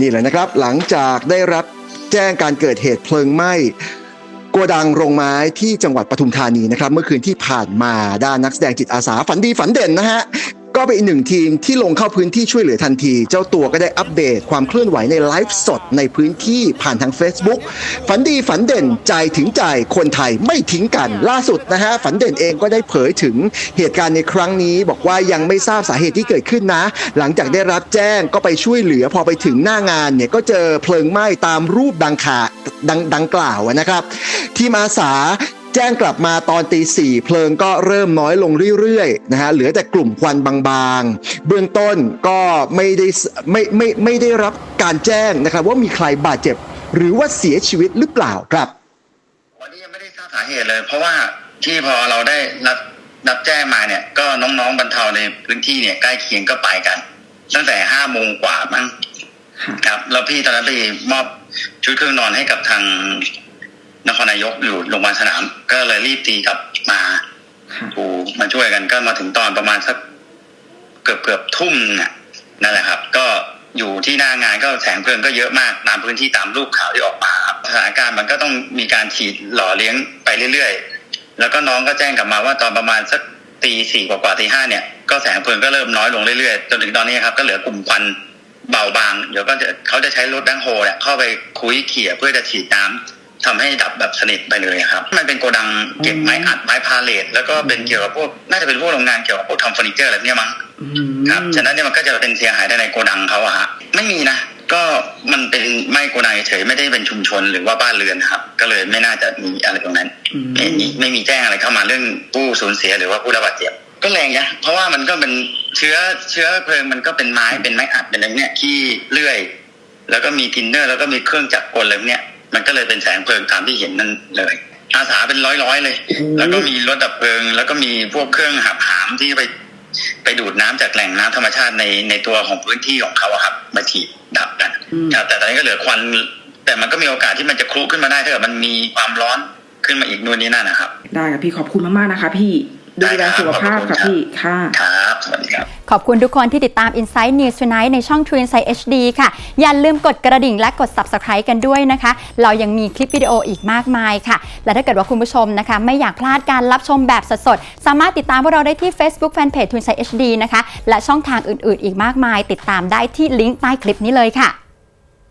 นี่แหละนะครับ หลังจากได้รับแจ้งการเกิดเหตุเพลิงไหม้โกดังโรงไม้ที่จังหวัดปทุมธานีนะครับ เมื่อคืนที่ผ่านมาด้านนักแสดงจิตอาสาฝันดีฝันเด่นนะฮะ ก็เป็นอีกหนึ่งทีมที่ลงเข้าพื้นที่ช่วยเหลือทันที เจ้าตัวก็ได้อัปเดตความเคลื่อนไหวในไลฟ์สดในพื้นที่ผ่านทาง Facebook ฝันดีฝันเด่นใจถึงใจคนไทยไม่ทิ้งกันล่าสุดนะฮะฝันเด่นเองก็ได้เผยถึงเหตุการณ์ในครั้งนี้ บอกว่ายังไม่ทราบสาเหตุที่เกิดขึ้นนะ หลังจากได้รับแจ้งก็ไปช่วยเหลือพอไปถึงหน้างานเนี่ยก็เจอเพลิงไหม้ตามรูปดังขาดังดังกล่าวนะครับ ที่มาสา แจ้งกลับมาตอนตีสี่เพลิงก็เริ่มน้อยลงเรื่อยๆนะฮะเหลือแต่กลุ่มควันบางๆ เบื้องต้นก็ไม่ได้ไม่ไม่ไม่ได้รับการแจ้งนะครับว่ามีใครบาดเจ็บ หรือว่าเสียชีวิตหรือเปล่าครับวันนี้ยังไม่ได้ทราบสาเหตุเลย เพราะว่าที่พอเราได้รับรับแจ้งมาเนี่ยก็น้องๆบรรเทาในพื้นที่เนี่ยใกล้เคียงก็ไปกัน ตั้งแต่ห้าโมงกว่ามั้งค่ะครับ แล้วพี่ตอนนั้นไปมอบชุดเครื่องนอนให้กับทาง นครนายกอยู่โรงพยาบาลสนาม ก็เลยรีบตีกลับมาค่ะดูมาช่วยกันก็มาถึงตอนประมาณสักเกือบเกือบทุ่มน่ะนั่นแหละครับ ก็อยู่ที่หน้างานก็แสงเพลิงก็เยอะมากตามพื้นที่ตามรูปข่าวที่ออกมาครับสถานการณ์มันก็ต้องมีการฉีดหล่อเลี้ยงไปเรื่อยๆ แล้วก็น้องก็แจ้งกลับมาว่าตอนประมาณสักตีสี่กว่าๆตีห้าเนี่ยก็แสงเพลิงก็เริ่มน้อยลงเรื่อยๆ จนถึงตอนนี้ครับ ก็เหลือกลุ่มควันเบาบาง เดี๋ยวก็จะเขาจะใช้รถแบงโฮเนี่ยเข้าไปคุยเขี่ยเพื่อจะฉีดน้ำ ทำให้ดับแบบสนิทไปเลยครับ มันเป็นโกดังเก็บไม้อัดไม้พาเลทแล้วก็เป็นเกี่ยวกับพวกน่าจะเป็นพวกโรงงานเกี่ยวกับพวกทำเฟอร์นิเจอร์อะไรพวกเนี้ยมั้งอืมครับฉะนั้นเนี่ยมันก็จะเป็นเสียหายได้ในโกดังเขาอะฮะไม่มีนะก็มันเป็นไม่โกดังเฉยไม่ได้เป็นชุมชนหรือว่าบ้านเรือนครับ ก็เลยไม่น่าจะมีอะไรตรงนั้นอืมไม่มีไม่มีแจ้งอะไรเข้ามาเรื่องผู้สูญเสียหรือว่าผู้ได้รับบาดเจ็บก็แรงนะเพราะว่ามันก็เป็นเชื้อเชื้อเพลิงมันก็เป็นไม้เป็นไม้อัดเป็นอะไรเนี่ยขี้เลื่อย แล้วก็มีทินเนอร์แล้วก็มีเครื่องจักรกลอะไรพวกเนี่ย มันก็เลยเป็นแสงเพลิงตามที่เห็นนั่นเลยอาสาเป็นร้อยๆเลย แล้วก็มีรถดับเพลิง แล้วก็มีพวกเครื่องหับหามที่ไป ไปดูดน้ำจากแหล่งน้ำธรรมชาติในในตัวของพื้นที่ของเขาอะครับมาฉีดดับกันอืมครับแต่ตอนนี้ก็เหลือควัน แต่มันก็มีโอกาสที่มันจะคลุขึ้นมาได้ถ้าเกิดมันมีความร้อนขึ้นมาอีกนู่นนี่นั่นนะครับ ได้ค่ะพี่ขอบคุณมากๆนะคะ พี่ ดูแลสุขภาพค่ะพี่ค่ะครับ สวัสดีครับ ขอบคุณทุกคนที่ติดตาม Insight News Tonight ในช่อง True Insight HD ค่ะ อย่าลืมกดกระดิ่งและกด Subscribe กันด้วยนะคะ เรายังมีคลิปวิดีโออีกมากมายค่ะ และถ้าเกิดว่าคุณผู้ชมนะคะ ไม่อยากพลาดการรับชมแบบสดๆ สามารถติดตามพวกเราได้ที่ Facebook Fanpage True Insight HD นะคะ และช่องทางอื่นๆ อีกมากมาย ติดตามได้ที่ลิงก์ใต้คลิปนี้เลยค่ะ